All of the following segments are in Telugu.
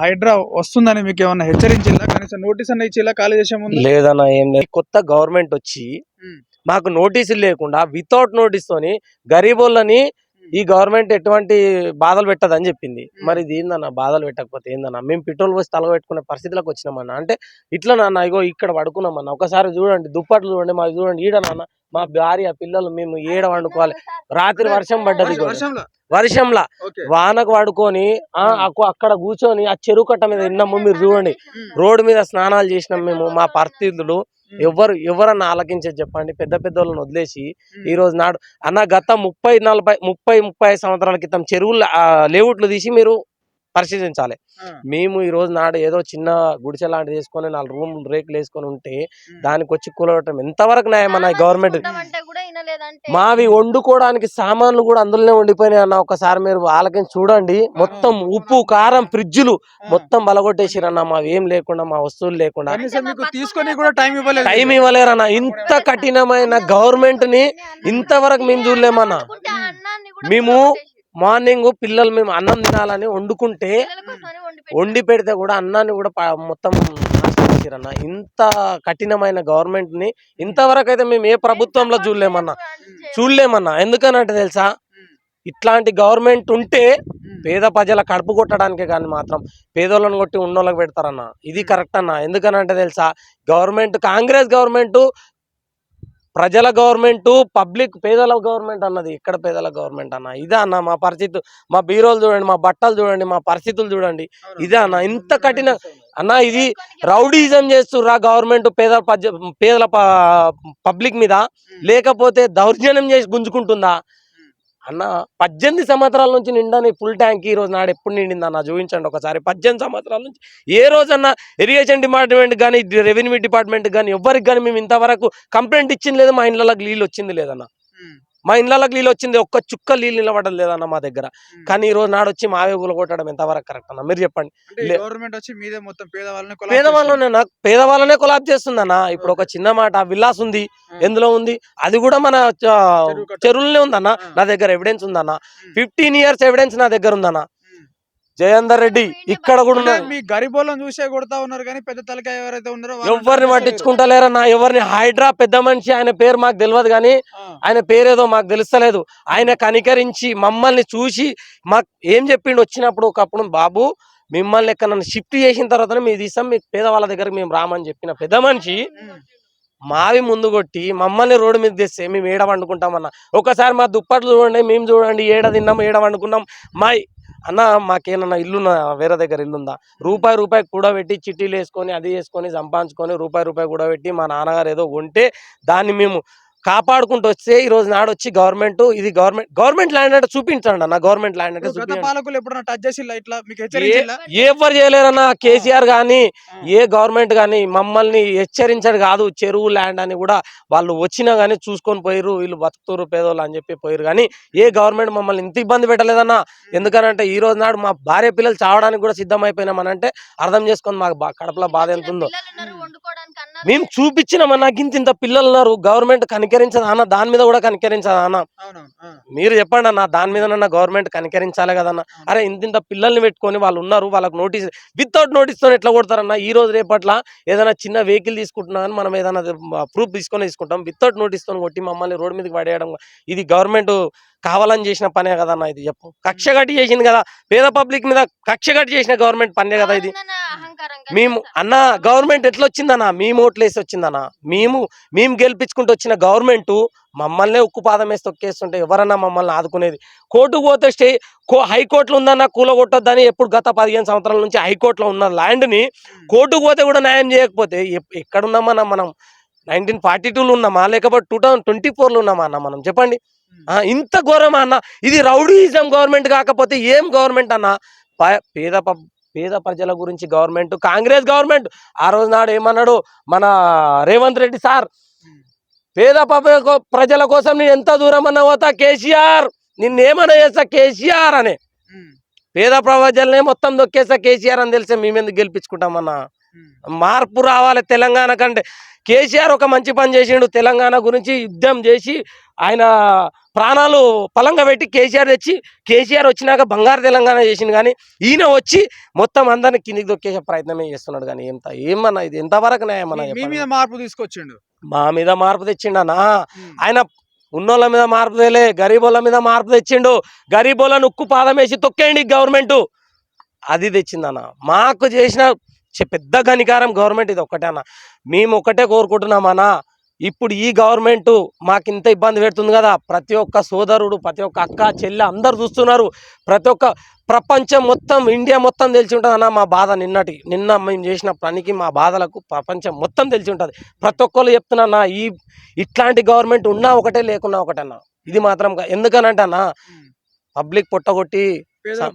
హైడ్రా వస్తుందని మీకు ఏమన్నా హెచ్చరించిందా? కనీసం నోటీస్ అన్న ఇచ్చేలా ఖాళీ చేసే ముందు? లేదన్నా ఏం లేదు. కొత్త గవర్నమెంట్ వచ్చి. మాకు నోటీసులు లేకుండా వితౌట్ నోటీస్ తోని గరీబోళ్ళని ఈ గవర్నమెంట్ ఎటువంటి బాధలు పెట్టదని చెప్పింది. మరి ఇది ఏందన్న బాధలు పెట్టకపోతే ఏందన్న? మేము పెట్రోల్ పోసి తల పెట్టుకునే పరిస్థితిలోకి వచ్చినామన్న. అంటే ఇట్లా నాన్న ఇగో ఇక్కడ పడుకున్నామన్న ఒకసారి చూడండి దుప్పట్లు చూడండి మాకు చూడండి ఈడ నాన్న మా భార్య పిల్లలు మేము ఏడ వండుకోవాలి? రాత్రి వర్షం పడ్డది. వర్షంలో? వానకు పడుకొని అక్కడ కూర్చొని ఆ చెరువు కట్ట మీద విన్నాము మీరు చూడండి. రోడ్డు మీద స్నానాలు చేసినాం మేము మా పరిస్థితులు. ఎవరు ఎవరన్నా ఆలకించేది చెప్పండి. పెద్ద పెద్ద వాళ్ళని వదిలేసి. ఈ రోజు నాడు అన్న గత ముప్పై నలభై ముప్పై ముప్పై సంవత్సరాల క్రితం చెరువులు లేఅవుట్లు తీసి మీరు పరిశీలించాలి. మేము ఈ రోజు నాడు ఏదో చిన్న గుడిసె లాంటిది వేసుకొని నాలుగు రూమ్ రేకులు వేసుకొని ఉంటే. దానికి వచ్చి కూలవటం ఎంతవరకు న్యాయం అన్న గవర్నమెంట్ అంటే కూడా వినలేదంటే. మావి వండుకోవడానికి సామాన్లు కూడా అందులోనే ఉండిపోయినాయి అన్న ఒకసారి మీరు ఆలకించి చూడండి. మొత్తం ఉప్పు కారం ఫ్రిడ్జ్లు. మొత్తం బలగొట్టేసిరన్న మావి. ఏం లేకుండా మా వస్తువులు లేకుండా కనీసం మీకు తీసుకొని కూడా టైం ఇవ్వలేదు. టైం ఇవ్వలేరన్న. ఇంత కఠినమైన గవర్నమెంట్ని ఇంతవరకు మేము చూడలేమన్నా. మేము మార్నింగ్ పిల్లలు మేము అన్నం తినాలని వండుకుంటే వండి పెడితే కూడా అన్నాన్ని కూడా మొత్తం నాశనం చేసిరన్న. ఇంత కఠినమైన గవర్నమెంట్ని ఇంతవరకు అయితే మేము ఏ ప్రభుత్వంలో చూడలేమన్నా. చూడలేమన్నా. ఎందుకనంటే తెలుసా? ఇట్లాంటి గవర్నమెంట్ ఉంటే. పేద ప్రజల కడుపు కొట్టడానికే కానీ మాత్రం పేదోళ్ళని కొట్టి ఉన్నోళ్ళకి పెడతారన్న. ఇది కరెక్ట్ అన్న. ఎందుకనంటే తెలుసా? గవర్నమెంట్ కాంగ్రెస్ గవర్నమెంట్ ప్రజల గవర్నమెంట్ పబ్లిక్ పేదల గవర్నమెంట్ అన్నది. ఇక్కడ పేదల గవర్నమెంట్ అన్న? ఇదే అన్న మా పరిస్థితి మా బీరోలు చూడండి మా బట్టలు చూడండి మా పరిస్థితులు చూడండి. ఇదే అన్న ఇంత కఠిన అన్న ఇది రౌడీజం చేస్తుర్రా గవర్నమెంట్ పేద పేదల పబ్లిక్ మీద. లేకపోతే దౌర్జన్యం చేసి గుంజుకుంటుందా? అన్న పద్దెనిమిది సంవత్సరాల నుంచి నిండని ఫుల్ ట్యాంక్ ఈ రోజు నాడు ఎప్పుడు నిండింది అన్న? చూపించండి ఒకసారి. పద్దెనిమిది సంవత్సరాల నుంచి ఏ రోజన్నా ఇరిగేషన్ డిపార్ట్మెంట్ కానీ రెవెన్యూ డిపార్ట్మెంట్ కానీ ఎవరికి కానీ మేము ఇంతవరకు కంప్లైంట్ ఇచ్చింది లేదు మా ఇండ్లకి నీళ్ళు వచ్చింది లేదన్న. మా ఇండ్లకి నీళ్ళు వచ్చింది ఒక్క చుక్క నీళ్ళు నిలబడడం లేదన్న మా దగ్గర. కానీ ఈ రోజు నాడు వచ్చి మావే కొట్టడం ఎంతవరకు కరెక్ట్ అన్న మీరు చెప్పండి అంటే లే- గవర్నమెంట్ వచ్చి మీదే మొత్తం పేదవాళ్ళని నాకు పేదవాళ్ళనే కొలాబ్ చేస్తుందన్న ఇప్పుడు ఒక చిన్న మాట విలాస్ ఉంది. ఎందులో ఉంది అది కూడా మన. చెరువులనే ఉందన్న. నా దగ్గర ఎవిడెన్స్ ఉందన్న. ఫిఫ్టీన్ ఇయర్స్ ఎవిడెన్స్ నా దగ్గర ఉందన్న. జయేందర్ రెడ్డి ఇక్కడ కూడా మీ గరిబోళ్ళని చూసే కొడతా ఉన్నారు కానీ పెద్ద తలకాయ ఎవరైతే ఉన్నారో ఎవరిని. పట్టించుకుంటలేరన్న ఎవరిని హైడ్రా పెద్ద మనిషి ఆయన పేరు మాకు తెలియదు కానీ. ఆయన పేరేదో మాకు తెలుస్తలేదు ఆయన కనికరించి మమ్మల్ని చూసి మాకు ఏం చెప్పిండు వచ్చినప్పుడు ఒకప్పుడు బాబు మిమ్మల్ని ఎక్కడ నన్ను షిఫ్ట్ చేసిన తర్వాత మీ తీసాం మీకు పేదవాళ్ళ దగ్గర మేము రామని చెప్పిన పెద్ద మనిషి. మావి ముందు కొట్టి మమ్మల్ని రోడ్డు మీద తెస్తే మేము ఏడ వండుకుంటామన్న ఒకసారి మా దుప్పట్లు చూడండి మేము చూడండి ఏడ తిన్నాం ఏడ వండుకున్నాం మా అన్న మాకేమన్నా ఇల్లున్నా వేరే దగ్గర ఇల్లుందా? రూపాయి రూపాయి కూడా పెట్టి చిట్టీలు వేసుకొని అది వేసుకొని సంపాదించుకొని రూపాయి రూపాయి కూడబెట్టి మా నాన్నగారు ఏదో కొంటే దాన్ని మేము కాపాడుకుంటూ వస్తే ఈ రోజు నాడు వచ్చి గవర్నమెంట్ ఇది గవర్నమెంట్ గవర్నమెంట్ ల్యాండ్ అంటే చూపించండి అన్న గవర్నమెంట్ ల్యాండ్ అంటే పాలకులు ఎప్పుడన్నా టచ్ ఇట్లా? మీకు ఎవరు చేయలేరన్న కేసీఆర్ గాని ఏ గవర్నమెంట్ గాని మమ్మల్ని హెచ్చరించడు కాదు చెరువు ల్యాండ్ అని కూడా వాళ్ళు వచ్చినా గానీ చూసుకొని పోయిర్రు వీళ్ళు బతుకుతురు పేదోళ్ళు అని చెప్పి పోయిరు కానీ ఏ గవర్నమెంట్ మమ్మల్ని ఇంత ఇబ్బంది పెట్టలేదన్న. ఎందుకనంటే ఈ రోజు నాడు మా భార్య పిల్లలు చావడానికి కూడా సిద్ధమైపోయినామని అంటే అర్థం చేసుకొని మాకు బా- కడపలో బాధ ఎంత ఉందో పిల్లలు ఉన్నారు వండుకోవడానికి అన్నారు మేము చూపించినామన్నా ఇంత ఇంత పిల్లలు ఉన్నారు గవర్నమెంట్ కనికరించదా అన్న దాని మీద కూడా కనికరించదా అన్న. మీరు చెప్పండి అన్న దాని మీద గవర్నమెంట్ కనికరించాలి కదన్న అరే ఇంత ఇంత పిల్లల్ని పెట్టుకొని వాళ్ళు ఉన్నారు వాళ్ళకి నోటీస్ వితౌట్ నోటీస్తో ఎట్లా కొడతారన్న? ఈ రోజు రేపట్ల ఏదైనా చిన్న వెహికల్ తీసుకుంటున్నా కానీ మనం ఏదైనా ప్రూఫ్ తీసుకొని తీసుకుంటాం. వితౌట్ నోటీస్తో కొట్టి మమ్మల్ని రోడ్ మీదకి పడేయడం ఇది గవర్నమెంట్ కావాలని చేసిన పనే కదన్న ఇది చెప్పు. కక్ష కట్టి చేసింది కదా. పేద పబ్లిక్ మీద కక్ష కట్టి చేసిన గవర్నమెంట్ పనే కదా ఇది. మేము. అన్న గవర్నమెంట్ ఎట్లా వచ్చిందన్న మేము ఓట్లు వేసి వచ్చిందన్న మేము మేము గెలిపించుకుంటూ వచ్చిన గవర్నమెంట్ మమ్మల్నే ఉక్కు పాదం వేసి తొక్కేస్తుంటే ఎవరన్నా మమ్మల్ని ఆదుకునేది. కోర్టుకు పోతే స్టే కో హైకోర్టులో ఉందన్న కూలగొట్టొద్దని ఎప్పుడు గత పదిహేను సంవత్సరాల నుంచి హైకోర్టులో ఉన్న ల్యాండ్ని కోర్టుకు పోతే కూడా న్యాయం చేయకపోతే ఎక్కడున్నామన్నా మనం? నైన్టీన్ ఫార్టీ టూలో ఉన్నామా? లేకపోతే టూ థౌసండ్ ట్వంటీ ఫోర్లో ఉన్నామా అన్న మనం? చెప్పండి. ఆ, ఇంత ఘోరమా అన్న? ఇది రౌడీజం గవర్నమెంట్ కాకపోతే ఏం గవర్నమెంట్ అన్న? ప- పేద పేద ప్రజల గురించి గవర్నమెంట్ కాంగ్రెస్ గవర్నమెంట్ ఆ రోజు నాడు ఏమన్నాడు? మన రేవంత్ రెడ్డి సార్ పేద ప్రజల కోసం నేను ఎంత దూరం అన్నా పోతా? కేసీఆర్ నిన్నేమన్నా చేస్తా? కేసీఆర్ అనే. పేద ప్రజలనే మొత్తం దొక్కేస్తా? కేసీఆర్ అని తెలిసే మేమెందుకు గెలిపించుకుంటామన్నా? మార్పు రావాలి తెలంగాణ కంటే. కేసీఆర్ ఒక మంచి పని చేసిండు. తెలంగాణ గురించి యుద్ధం చేసి ఆయన ప్రాణాలు పలంగా పెట్టి కేసీఆర్ తెచ్చి కేసీఆర్ వచ్చినాక బంగారు తెలంగాణ చేసిండు. కానీ ఈయన వచ్చి మొత్తం అందరిని కిందికి దొక్కేసే ప్రయత్నమే చేస్తున్నాడు. కానీ ఎంత ఏమన్నా ఇది ఎంతవరకు న్యాయమన్నా మార్పు తీసుకొచ్చిండు. మా మీద మార్పు తెచ్చిండనా ఆయన ఉన్నోళ్ళ మీద మార్పు తేలే గరీబోళ్ళ మీద మార్పు తెచ్చిండు. గరీబోళ్ళను ఉక్కు పాదం వేసి తొక్కేయండి గవర్నమెంట్. అది తెచ్చిందన్న. మాకు చేసిన పెద్ద గనికారం గవర్నమెంట్ ఇది ఒక్కటే అన్న. మేము ఒకటే కోరుకుంటున్నామన్నా ఇప్పుడు ఈ గవర్నమెంట్ మాకు ఇంత ఇబ్బంది పెడుతుంది కదా. ప్రతి ఒక్క సోదరుడు ప్రతి ఒక్క అక్క చెల్లె అందరు చూస్తున్నారు. ప్రతి ఒక్క ప్రపంచం మొత్తం ఇండియా మొత్తం తెలిసి ఉంటుంది అన్న మా బాధ నిన్నటి. నిన్న మేము చేసిన పనికి మా బాధలకు ప్రపంచం మొత్తం తెలిసి ఉంటుంది. ప్రతి ఒక్కరు చెప్తున్నా ఈ ఇట్లాంటి గవర్నమెంట్ ఉన్నా ఒకటే లేకున్నా ఒకటే అన్న. ఇది మాత్రం ఎందుకనంటే అన్న పబ్లిక్ పొట్టగొట్టి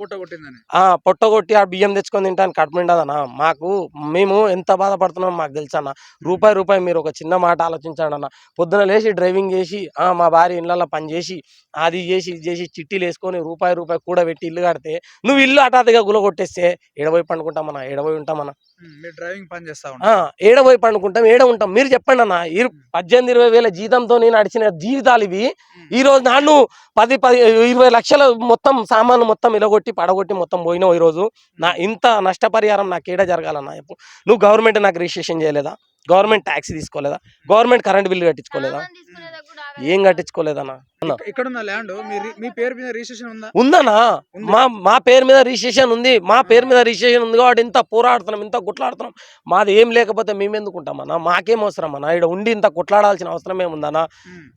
పుట్ట కొట్టిందని. ఆ పొట్టగొట్టి ఆ బియ్యం తెచ్చుకొని తింటానికి కడుపు నిండదన్న మాకు మేము ఎంత బాధపడుతున్నాం మాకు తెలుసు అన్న. రూపాయి రూపాయి మీరు ఒక చిన్న మాట ఆలోచించండి అన్న. పొద్దున లేచి డ్రైవింగ్ చేసి ఆ మా భార్య ఇళ్ళల్లో పని చేసి అది చేసి ఇది చేసి చిట్టీలు వేసుకొని రూపాయి రూపాయి కూడా పెట్టి ఇల్లు కడితే నువ్వు ఇల్లు హఠాత్తుగా గులగొట్టేస్తే ఏడబోయి పండుకుంటామన్నా ఏడబోయి ఉంటామన్నా డ్రైవింగ్ పని చేస్తా ఆ, ఉంటారు. ఏడబోయి పండుకుంటాం ఏడ ఉంటాం? మీరు చెప్పండి అన్న ఇరు పద్దెనిమిది ఇరవై వేల జీతంతో నేను నడిచిన జీవితాలు ఇవి. ఈ రోజు నాన్ను పది పది ఇరవై లక్షల మొత్తం సామాన్లు మొత్తం ఇలగొట్టి పడగొట్టి మొత్తం పోయినావు ఈ రోజు నా ఇంత నష్టపరిహారం నాకు ఏడ జరగాలన్నా చెప్పు. నువ్వు గవర్నమెంట్ నాకు రిజిస్ట్రేషన్ చేయలేదా? గవర్నమెంట్ ట్యాక్స్ తీసుకోలేదా? గవర్నమెంట్ కరెంట్ బిల్లు కట్టించుకోలేదా? ఏం కట్టించుకోలేదన్నా. అన్న ఇక్కడ ఉన్న ల్యాండ్ మీ పేరు మీద రిజిస్ట్రేషన్ ఉందా? ఉందన్నా. ఉంది. మా మా పేరు మీద రిజిస్ట్రేషన్ ఉంది. మా పేరు మీద రిజిస్ట్రేషన్ ఉంది కాబట్టి ఇంత పోరాడుతున్నాం ఇంత కొట్లాడుతున్నాం మాది ఏం లేకపోతే మేము ఎందుకు ఉంటామన్నా మాకేం అవసరం అన్న ఇక్కడ ఉండి ఇంత కొట్లాడాల్సిన అవసరం ఏముందన్నా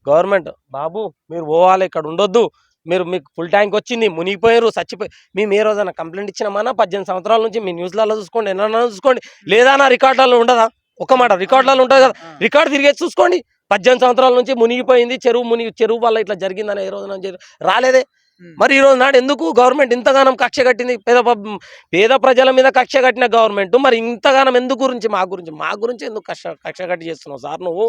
గవర్నమెంట్ బాబు మీరు పోవాలి ఇక్కడ ఉండొద్దు. మీరు మీకు ఫుల్ ట్యాంక్ వచ్చింది మునిగిపోయారు చచ్చిపోయి మేము ఏ రోజైనా కంప్లైంట్ ఇచ్చినామన్నా? పద్దెనిమిది సంవత్సరాల నుంచి మీ న్యూస్లలో చూసుకోండి ఎన్నైనా చూసుకోండి. లేదా నా రికార్డులలో ఉండదా? ఒక మాట రికార్డులలో ఉంటుంది కదా? రికార్డు తిరిగేసి చూసుకోండి. పద్దెనిమిది సంవత్సరాల నుంచి మునిగిపోయింది. చెరువు మునిగి చెరువు వల్ల ఇట్లా జరిగిందని ఏ రోజున రాలేదే. మరి ఈ రోజు నాడు ఎందుకు గవర్నమెంట్ ఇంతగానం కక్ష కట్టింది? పేద పేద ప్రజల మీద కక్ష కట్టిన గవర్నమెంట్. మరి ఇంతగానం ఎందుకు గురించి మా గురించి మా గురించి ఎందుకు కక్ష కక్ష కట్టి చేస్తున్నావు సార్ నువ్వు.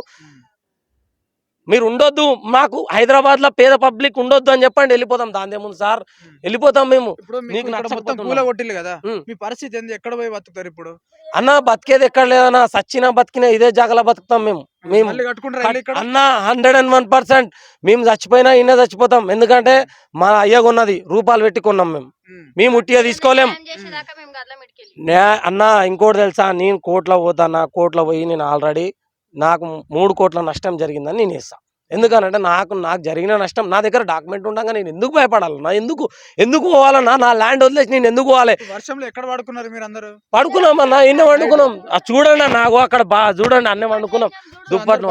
మీరు ఉండొద్దు మాకు హైదరాబాద్లో పేద పబ్లిక్ ఉండొద్దు అని చెప్పండి వెళ్ళిపోతాం దాని ముందు సార్. వెళ్ళిపోతాం మేము. మొత్తం కదా. మీ పరిస్థితి ఏంది? ఎక్కడ పోయి బతుకుతారు ఇప్పుడు? అన్న బతికేది ఎక్కడ లేదన్నా సచ్చినా బతికినా ఇదే జాగలో బతుకుతాం మేము. మేము అన్న హండ్రెడ్ అండ్ వన్ పర్సెంట్ మేము చచ్చిపోయినా ఇన్నే చచ్చిపోతాం. ఎందుకంటే మా అయ్య కొన్నది రూపాయలు పెట్టి కొన్నాం మేము. మేము. ఉట్టిగా తీసుకోలేం. అన్న ఇంకోటి తెలుసా నేను కోట్ల పోతానా కోట్ల పోయి నేను ఆల్రెడీ నాకు మూడు కోట్ల నష్టం జరిగిందని నేను వేస్తాను ఎందుకనంటే నాకు నాకు జరిగిన నష్టం నా దగ్గర డాక్యుమెంట్ ఉండగా నేను ఎందుకు భయపడాలన్నా ఎందుకు ఎందుకు పోవాలన్నా నా ల్యాండ్ వదిలేసి నేను ఎందుకు పోవాలి? వర్షంలో ఎక్కడ పడుకున్నారు మీరు అందరూ పడుకున్నాం అన్న ఎన్న వండుకున్నాం. చూడండి నాకు అక్కడ బాగా చూడండి అన్నీ వండుకున్నాం. దుప్పట్లు.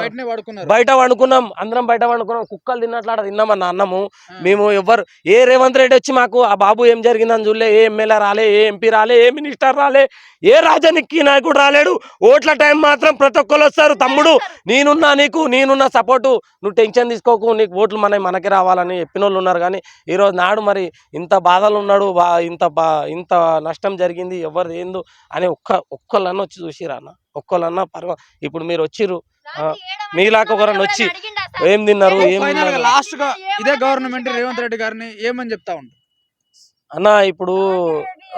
బయట వండుకున్నాం అందరం బయట వండుకున్నాం. కుక్కలు తిన్నట్లాడ తిన్నామన్న అన్నము. మేము ఎవ్వరు ఏ రేవంత్ రెడ్డి వచ్చి మాకు ఆ బాబు ఏం జరిగిందని చూడలే ఏ ఎమ్మెల్యే రాలే ఏ ఎంపీ రాలే ఏ మినిస్టర్ రాలే ఏ రాజనీయ నాయకుడు రాలేడు. ఓట్ల టైం మాత్రం ప్రతి ఒక్కరు వస్తారు. తమ్ముడు నేనున్నా నీకు నేనున్న సపోర్టు. నువ్వు టెన్షన్ తీసుకోకు నీకు ఓట్లు మన మనకి రావాలని చెప్పిన వాళ్ళు ఉన్నారు కానీ ఈరోజు నాడు మరి ఇంత బాధలు ఉన్నాడు బా ఇంత బా ఇంత నష్టం జరిగింది ఎవరు ఏందో అని ఒక్క ఒక్కళ్ళన్నా వచ్చి చూసిరా అన్న? ఒక్కళ్ళన్నా పర్వ ఇప్పుడు మీరు వచ్చిర్రు మీలాగా ఒకరన్నా వచ్చి? ఏం తిన్నారు ఏం ఫైనల్గా తిన్నారు? లాస్ట్గా ఇదే గవర్నమెంట్ రేవంత్ రెడ్డి గారిని ఏమని చెప్తా ఉంటారు? అన్న ఇప్పుడు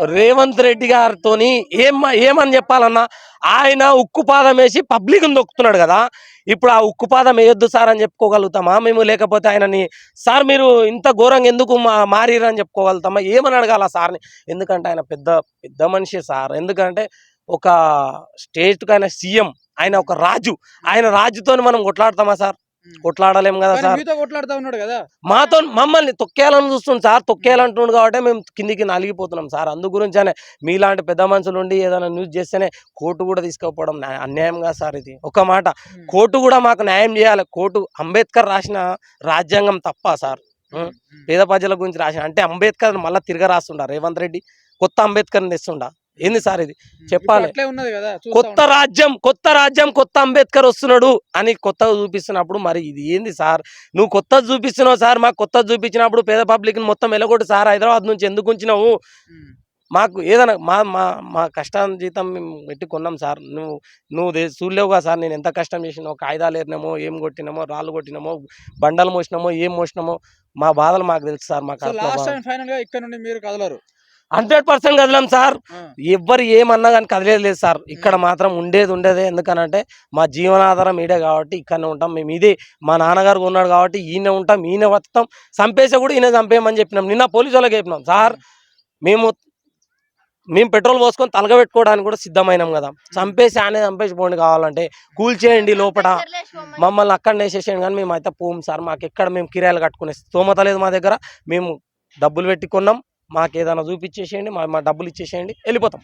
రేవంత్ రెడ్డి గారితో ఏం ఏమని చెప్పాలన్నా ఆయన ఉక్కు పాదం వేసి పబ్లిక్ దొక్కుతున్నాడు కదా. ఇప్పుడు ఆ ఉక్కు పాదం వేయొద్దు సార్ అని చెప్పుకోగలుగుతామా? మేము లేకపోతే ఆయనని సార్ మీరు ఇంత ఘోరంగా ఎందుకు మా మారిరు చెప్పుకోగలుగుతామా? ఏమని అడగాల సార్ని? ఎందుకంటే ఆయన పెద్ద పెద్ద మనిషి సార్. ఎందుకంటే ఒక స్టేట్ ఆయన సీఎం ఆయన ఒక రాజు. ఆయన రాజుతోని మనం కొట్లాడతామా సార్? కొట్లాడలేం కదా సార్. మీతో కొట్లాడుతా ఉన్నాడు కదా. మాతో మమ్మల్ని తొక్కేయాలని చూస్తుంది సార్. తొక్కేయాలంటున్నాడు కాబట్టి మేము కిందికి నలిగిపోతున్నాం సార్. అందు గురించనే మీలాంటి పెద్ద మనుషులు ఉండి ఏదైనా న్యూస్ చేస్తేనే కోర్టు కూడా తీసుకుపోవడం న్యాయ- అన్యాయంగా సార్ ఇది. ఒక మాట కోర్టు కూడా మాకు న్యాయం చేయాలి. కోర్టు అంబేద్కర్ రాసిన రాజ్యాంగం తప్ప సార్. పేద ప్రజల గురించి రాసిన అంటే అంబేద్కర్ మళ్ళీ తిరగ రాస్తుండ రేవంత్ రెడ్డి? కొత్త అంబేద్కర్ని తెస్తుండ? ఏంది సార్ ఇది. చెప్పాలి. కొత్త. రాజ్యం కొత్త రాజ్యం కొత్త అంబేద్కర్ వస్తున్నాడు అని కొత్తగా చూపిస్తున్నప్పుడు మరి ఇది ఏంది సార్ నువ్వు కొత్త చూపిస్తున్నావు సార్ మాకు కొత్త చూపించినప్పుడు పేద పబ్లిక్ మొత్తం ఎలగొట్టు సార్ హైదరాబాద్ నుంచి ఎందుకు ఉంచినావు మాకు ఏదైనా మా మా మా కష్టం జీతం మేము పెట్టి కొన్నాం సార్ నువ్వు నువ్వు చూడలేవుగా సార్ నేను ఎంత కష్టం చేసినామో కాగితాలు ఏరినామో ఏం కొట్టినామో రాళ్ళు కొట్టినామో బండలు మోసినామో ఏం మోసినామో మా బాధలు మాకు తెలుసు సార్ మాకు ఇక్కడ నుండి మీరు కదలరు హండ్రెడ్ పర్సెంట్ కదలం సార్. ఎవ్వరు ఏమన్నా కానీ కదిలేదు లేదు సార్. ఇక్కడ మాత్రం ఉండేది ఉండేదే. ఎందుకనంటే మా జీవనాధారం ఈడే కాబట్టి ఇక్కడనే ఉంటాం. మేము ఇదే మా నాన్నగారు ఉన్నాడు కాబట్టి ఈయన ఉంటాం. ఈయన బతుకుతాం చంపేసే కూడా ఈయన చంపేయమని చెప్పినాం. నిన్న పోలీసు వాళ్ళకి చెప్పినాం. సార్ మేము మేము పెట్రోల్ పోసుకొని తలగబెట్టుకోవడానికి కూడా సిద్ధమైనాం కదా. చంపేసి ఆనే చంపేసి పోండి కావాలంటే కూల్చేయండి లోపల మమ్మల్ని అక్కడ వేసేసేయండి కానీ మేము అయితే పోం సార్. మాకు ఎక్కడ మేము కిరాయిలు కట్టుకునే స్తోమత లేదు మా దగ్గర. మేము డబ్బులు పెట్టి కొన్నాం. మాకు ఏదైనా చూపించేసేయండి మా మా డబ్బులు ఇచ్చేసేయండి వెళ్ళిపోతాం.